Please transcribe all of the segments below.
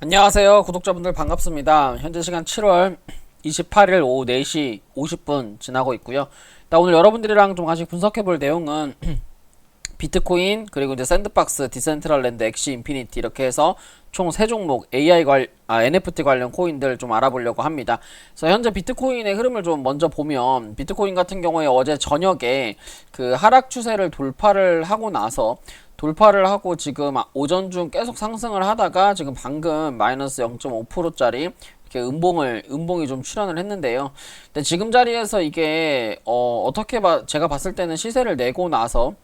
안녕하세요. 구독자분들 반갑습니다. 현재 시간 7월 28일 오후 4시 50분 지나고 있고요. 나 오늘 여러분들이랑 좀 같이 분석해 볼 내용은 비트코인 그리고 이제 샌드박스 디센트럴랜드 엑시 인피니티 이렇게 해서 총 세 종목 AI 관 아, NFT 관련 코인들 좀 알아보려고 합니다. 그래서 현재 비트코인의 흐름을 좀 먼저 보면 비트코인 같은 경우에 어제 저녁에 그 하락 추세를 돌파를 하고 나서 돌파를 하고 지금 오전 중 계속 상승을 하다가 지금 방금 마이너스 0.5%짜리 이렇게 음봉을 음봉이 좀 출현을 했는데요. 근데 지금 자리에서 이게 어 어떻게 봐 제가 봤을 때는 시세를 내고 나서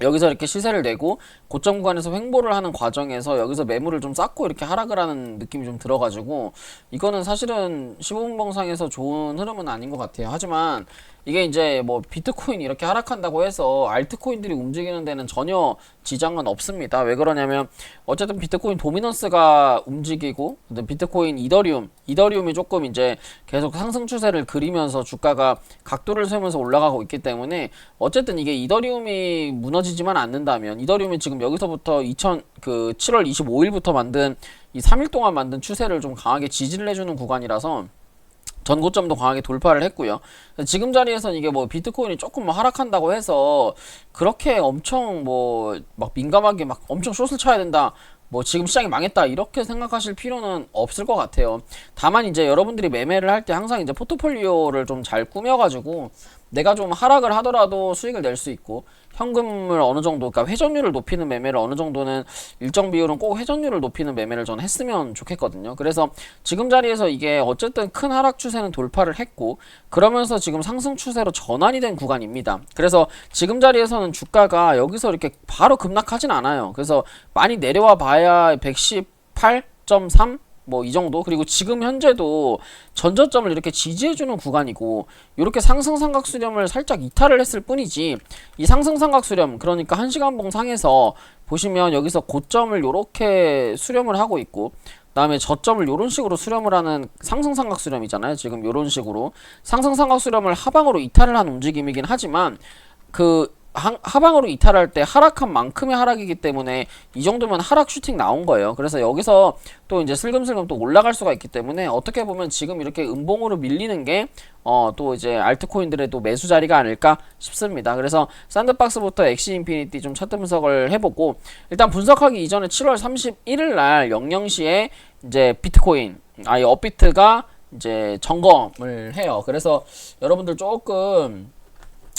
여기서 이렇게 시세를 내고 고점 구간에서 횡보를 하는 과정에서 여기서 매물을 좀 쌓고 이렇게 하락을 하는 느낌이 좀 들어가지고 이거는 사실은 15분봉상에서 좋은 흐름은 아닌 것 같아요. 하지만 이게 이제 뭐 비트코인 이렇게 하락한다고 해서 알트코인들이 움직이는 데는 전혀 지장은 없습니다. 왜 그러냐면 어쨌든 비트코인 도미넌스가 움직이고 비트코인 이더리움 이더리움이 조금 이제 계속 상승 추세를 그리면서 주가가 각도를 세우면서 올라가고 있기 때문에 어쨌든 이게 이더리움이 무너지지만 않는다면 이더리움이 지금 여기서부터 2000 그 7월 25일부터 만든 이 3일 동안 만든 추세를 좀 강하게 지지를 해주는 구간이라서 전고점도 강하게 돌파를 했고요. 지금 자리에서는 이게 뭐 비트코인이 조금 뭐 하락한다고 해서 그렇게 엄청 뭐 막 민감하게 막 엄청 숏을 쳐야 된다. 뭐 지금 시장이 망했다 이렇게 생각하실 필요는 없을 것 같아요. 다만 이제 여러분들이 매매를 할 때 항상 이제 포트폴리오를 좀 잘 꾸며가지고 내가 좀 하락을 하더라도 수익을 낼 수 있고 현금을 어느 정도 그러니까 회전율을 높이는 매매를 어느 정도는 일정 비율은 꼭 회전율을 높이는 매매를 전 했으면 좋겠거든요. 그래서 지금 자리에서 이게 어쨌든 큰 하락 추세는 돌파를 했고 그러면서 지금 상승 추세로 전환이 된 구간입니다. 그래서 지금 자리에서는 주가가 여기서 이렇게 바로 급락하진 않아요. 그래서 많이 내려와 봐야 118.3 뭐 이 정도? 그리고 지금 현재도 전저점을 이렇게 지지해주는 구간이고 이렇게 상승 삼각 수렴을 살짝 이탈을 했을 뿐이지 이 상승 삼각 수렴 그러니까 한 시간봉 상에서 보시면 여기서 고점을 이렇게 수렴을 하고 있고 그다음에 저점을 이런 식으로 수렴을 하는 상승 삼각 수렴이잖아요 지금 이런 식으로. 상승 삼각 수렴을 하방으로 이탈을 한 움직임이긴 하지만 그 하, 하방으로 이탈할 때 하락한 만큼의 하락이기 때문에 이 정도면 하락 슈팅 나온 거예요. 그래서 여기서 또 이제 슬금슬금 또 올라갈 수가 있기 때문에 어떻게 보면 지금 이렇게 음봉으로 밀리는 게 어, 또 이제 알트코인들의 또 매수 자리가 아닐까 싶습니다. 그래서 샌드박스부터 엑시 인피니티 좀 차트 분석을 해보고 일단 분석하기 이전에 7월 31일 날 00시에 이제 비트코인 아이 업비트가 이제 점검을 해요. 그래서 여러분들 조금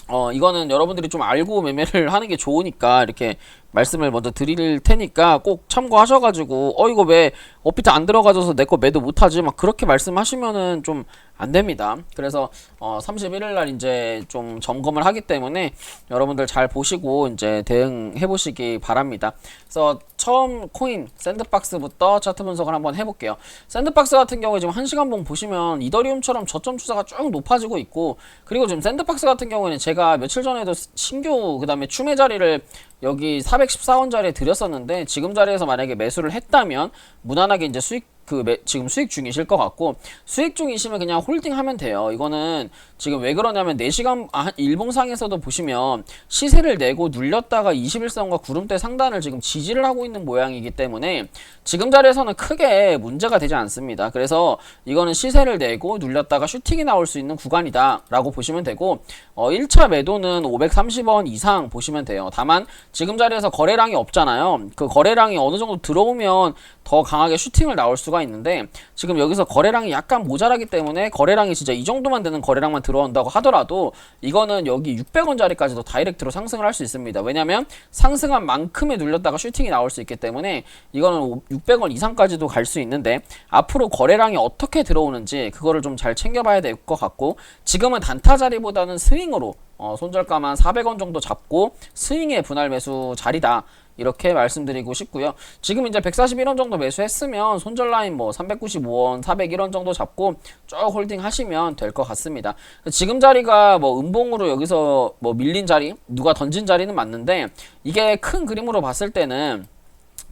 어 이거는 여러분들이 좀 알고 매매를 하는 게 좋으니까 이렇게 말씀을 먼저 드릴 테니까 꼭 참고하셔가지고 어 이거 왜 업비트 안 들어가져서 내 거 매도 못하지 막 그렇게 말씀하시면은 좀 안 됩니다. 그래서 어 31일 날 이제 좀 점검을 하기 때문에 여러분들 잘 보시고 이제 대응해 보시기 바랍니다. 그래서 처음 코인 샌드박스부터 차트 분석을 한번 해볼게요. 샌드박스 같은 경우에 지금 1시간 봉 보시면 이더리움처럼 저점 추세가 쭉 높아지고 있고 그리고 지금 샌드박스 같은 경우에는 제가 며칠 전에도 신규 그 다음에 추매 자리를 여기 414원 자리에 드렸었는데 지금 자리에서 만약에 매수를 했다면 무난하게 이제 수익 그 매, 지금 수익 중이실 것 같고 수익 중이시면 그냥 홀딩하면 돼요. 이거는 지금 왜 그러냐면 4시간 아, 일봉상에서도 보시면 시세를 내고 눌렸다가 21선과 구름대 상단을 지금 지지를 하고 있는 모양이기 때문에 지금 자리에서는 크게 문제가 되지 않습니다. 그래서 이거는 시세를 내고 눌렸다가 슈팅이 나올 수 있는 구간이다 라고 보시면 되고 어, 1차 매도는 530원 이상 보시면 돼요. 다만 지금 자리에서 거래량이 없잖아요. 그 거래량이 어느 정도 들어오면 더 강하게 슈팅을 나올 수가 있는데 지금 여기서 거래량이 약간 모자라기 때문에 거래량이 진짜 이 정도만 되는 거래량만 들어온다고 하더라도 이거는 여기 600원짜리까지도 다이렉트로 상승을 할 수 있습니다. 왜냐면 상승한 만큼에 눌렸다가 슈팅이 나올 수 있기 때문에 이거는 600원 이상까지도 갈 수 있는데 앞으로 거래량이 어떻게 들어오는지 그거를 좀 잘 챙겨봐야 될 것 같고 지금은 단타 자리보다는 스윙으로 어, 손절가만 400원 정도 잡고 스윙의 분할 매수 자리다. 이렇게 말씀드리고 싶고요. 지금 이제 141원 정도 매수했으면 손절 라인 뭐 395원, 401원 정도 잡고 쭉 홀딩 하시면 될 것 같습니다. 지금 자리가 뭐 음봉으로 여기서 뭐 밀린 자리, 누가 던진 자리는 맞는데 이게 큰 그림으로 봤을 때는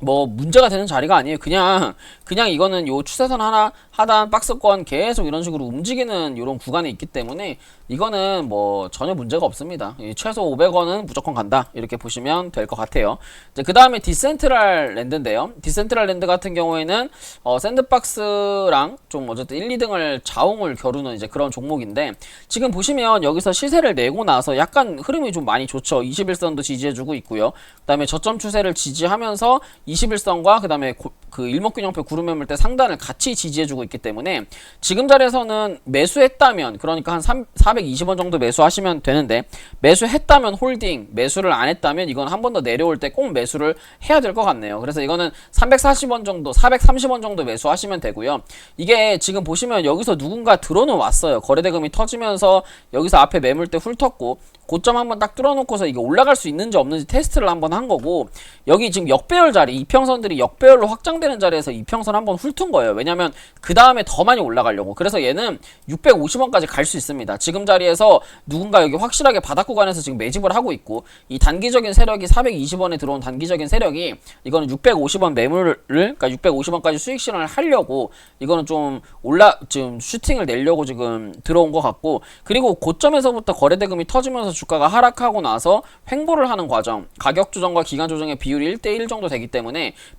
뭐 문제가 되는 자리가 아니에요. 그냥 그냥 이거는 요 추세선 하나 하단 박스권 계속 이런 식으로 움직이는 이런 구간이 있기 때문에 이거는 뭐 전혀 문제가 없습니다. 이 최소 500원은 무조건 간다 이렇게 보시면 될 것 같아요. 이제 그 다음에 디센트럴 랜드인데요. 디센트럴 랜드 같은 경우에는 어, 샌드박스랑 좀 어쨌든 1, 2등을 자웅을 겨루는 이제 그런 종목인데 지금 보시면 여기서 시세를 내고 나서 약간 흐름이 좀 많이 좋죠. 21선도 지지해주고 있고요. 그 다음에 저점 추세를 지지하면서 21선과 그 다음에 그 일목균형표 구름 매물 때 상단을 같이 지지해주고 있기 때문에 지금 자리에서는 매수했다면 그러니까 한 3, 420원 정도 매수하시면 되는데 매수했다면 홀딩 매수를 안 했다면 이건 한 번 더 내려올 때 꼭 매수를 해야 될 것 같네요. 그래서 이거는 340원 정도 430원 정도 매수하시면 되고요. 이게 지금 보시면 여기서 누군가 들어는 왔어요. 거래대금이 터지면서 여기서 앞에 매물대 훑었고 고점 한번 딱 뚫어놓고서 이게 올라갈 수 있는지 없는지 테스트를 한번 한 거고 여기 지금 역배열 자리 이평선들이 역배열로 확장되는 자리에서 이평선 한번 훑은 거예요. 왜냐면 그 다음에 더 많이 올라가려고. 그래서 얘는 650원까지 갈 수 있습니다. 지금 자리에서 누군가 여기 확실하게 바닥 구간에서 지금 매집을 하고 있고 이 단기적인 세력이 420원에 들어온 단기적인 세력이 이거는 650원 매물을 그러니까 650원까지 수익 실현을 하려고 이거는 좀 올라 지금 슈팅을 내려고 지금 들어온 것 같고 그리고 고점에서부터 거래 대금이 터지면서 주가가 하락하고 나서 횡보를 하는 과정 가격 조정과 기간 조정의 비율이 1대1 정도 되기 때문에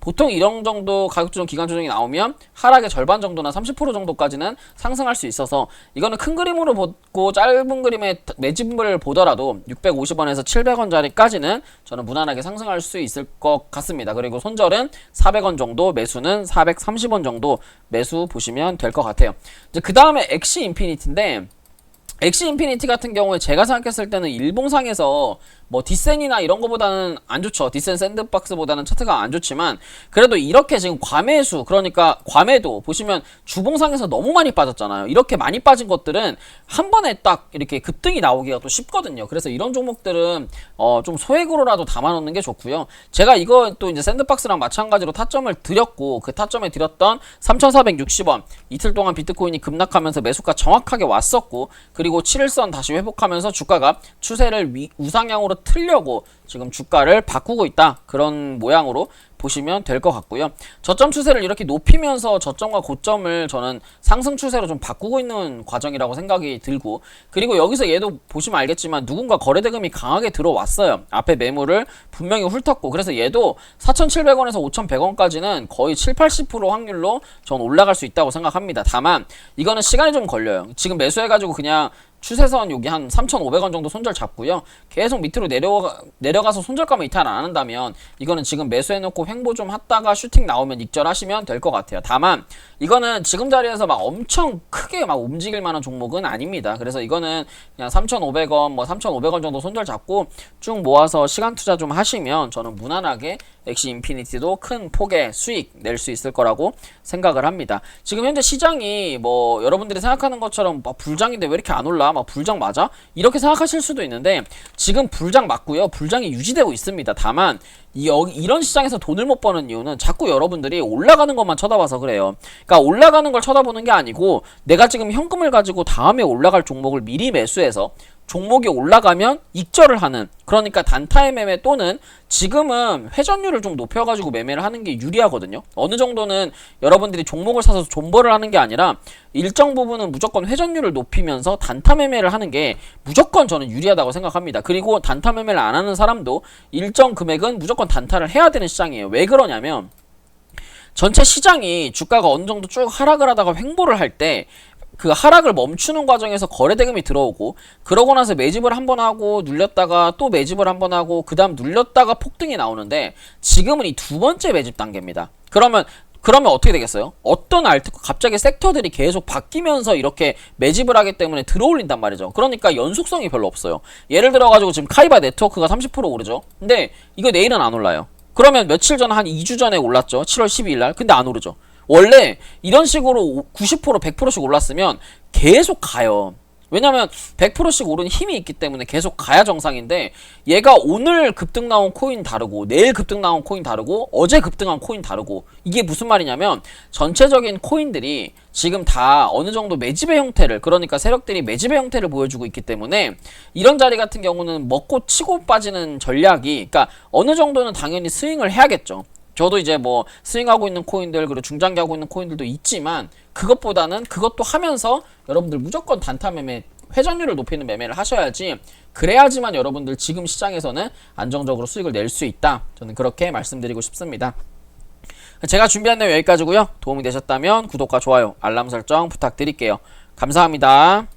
보통 이런 정도 가격 조정 기간 조정이 나오면 하락의 절반 정도나 30% 정도까지는 상승할 수 있어서 이거는 큰 그림으로 보고 짧은 그림의 매집을 보더라도 650원에서 700원짜리까지는 저는 무난하게 상승할 수 있을 것 같습니다. 그리고 손절은 400원 정도 매수는 430원 정도 매수 보시면 될 것 같아요. 이제 그 다음에 엑시 인피니티인데 엑시 인피니티 같은 경우에 제가 생각했을 때는 일봉상에서 뭐 디센이나 이런 거보다는 안 좋죠. 디센 샌드박스보다는 차트가 안 좋지만 그래도 이렇게 지금 과매수 그러니까 과매도 보시면 주봉상에서 너무 많이 빠졌잖아요. 이렇게 많이 빠진 것들은 한 번에 딱 이렇게 급등이 나오기가 또 쉽거든요. 그래서 이런 종목들은 어 좀 소액으로라도 담아놓는 게 좋고요. 제가 이거 또 이제 샌드박스랑 마찬가지로 타점을 드렸고 그 타점에 드렸던 3,460원 이틀 동안 비트코인이 급락하면서 매수가 정확하게 왔었고 그 리고 7일선 다시 회복하면서 주가가 추세를 위, 우상향으로 틀려고 지금 주가를 바꾸고 있다. 그런 모양으로 보시면 될 것 같고요. 저점 추세를 이렇게 높이면서 저점과 고점을 저는 상승 추세로 좀 바꾸고 있는 과정이라고 생각이 들고 그리고 여기서 얘도 보시면 알겠지만 누군가 거래대금이 강하게 들어왔어요. 앞에 매물을 분명히 훑었고 그래서 얘도 4,700원에서 5,100원까지는 거의 7, 80% 확률로 전 올라갈 수 있다고 생각합니다. 다만 이거는 시간이 좀 걸려요. 지금 매수해가지고 그냥 추세선 여기 한 3,500원 정도 손절 잡고요. 계속 밑으로 내려가, 내려가서 손절가만 이탈 안 한다면 이거는 지금 매수해놓고 횡보 좀 했다가 슈팅 나오면 익절하시면 될 것 같아요. 다만 이거는 지금 자리에서 막 엄청 크게 막 움직일 만한 종목은 아닙니다. 그래서 이거는 그냥 3,500원 뭐 3,500원 정도 손절 잡고 쭉 모아서 시간 투자 좀 하시면 저는 무난하게 엑시 인피니티도 큰 폭의 수익 낼 수 있을 거라고 생각을 합니다. 지금 현재 시장이 뭐 여러분들이 생각하는 것처럼 막 불장인데 왜 이렇게 안 올라? 막 불장 맞아? 이렇게 생각하실 수도 있는데 지금 불장 맞고요. 불장이 유지되고 있습니다. 다만 이, 이런 시장에서 돈을 못 버는 이유는 자꾸 여러분들이 올라가는 것만 쳐다봐서 그래요. 그러니까 올라가는 걸 쳐다보는 게 아니고 내가 지금 현금을 가지고 다음에 올라갈 종목을 미리 매수해서 종목이 올라가면 익절을 하는 그러니까 단타의 매매 또는 지금은 회전율을 좀 높여가지고 매매를 하는 게 유리하거든요. 어느 정도는 여러분들이 종목을 사서 존버를 하는 게 아니라 일정 부분은 무조건 회전율을 높이면서 단타 매매를 하는 게 무조건 저는 유리하다고 생각합니다. 그리고 단타 매매를 안 하는 사람도 일정 금액은 무조건 단타를 해야 되는 시장이에요. 왜 그러냐면 전체 시장이 주가가 어느 정도 쭉 하락을 하다가 횡보를 할 때 그 하락을 멈추는 과정에서 거래 대금이 들어오고 그러고 나서 매집을 한 번 하고 눌렸다가 또 매집을 한 번 하고 그 다음 눌렸다가 폭등이 나오는데 지금은 이 두 번째 매집 단계입니다. 그러면 그러면 어떻게 되겠어요? 어떤 알트 갑자기 섹터들이 계속 바뀌면서 이렇게 매집을 하기 때문에 들어올린단 말이죠. 그러니까 연속성이 별로 없어요. 예를 들어 가지고 지금 카이바 네트워크가 30% 오르죠. 근데 이거 내일은 안 올라요. 그러면 며칠 전 한 2주 전에 올랐죠. 7월 12일 날. 근데 안 오르죠. 원래 이런 식으로 90% 100%씩 올랐으면 계속 가요. 왜냐면 100%씩 오른 힘이 있기 때문에 계속 가야 정상인데 얘가 오늘 급등 나온 코인 다르고 내일 급등 나온 코인 다르고 어제 급등한 코인 다르고 이게 무슨 말이냐면 전체적인 코인들이 지금 다 어느 정도 매집의 형태를 그러니까 세력들이 매집의 형태를 보여주고 있기 때문에 이런 자리 같은 경우는 먹고 치고 빠지는 전략이 그러니까 어느 정도는 당연히 스윙을 해야겠죠. 저도 이제 뭐 스윙하고 있는 코인들 그리고 중장기 하고 있는 코인들도 있지만 그것보다는 그것도 하면서 여러분들 무조건 단타 매매 회전율을 높이는 매매를 하셔야지 그래야지만 여러분들 지금 시장에서는 안정적으로 수익을 낼 수 있다. 저는 그렇게 말씀드리고 싶습니다. 제가 준비한 내용 여기까지고요. 도움이 되셨다면 구독과 좋아요, 알람 설정 부탁드릴게요. 감사합니다.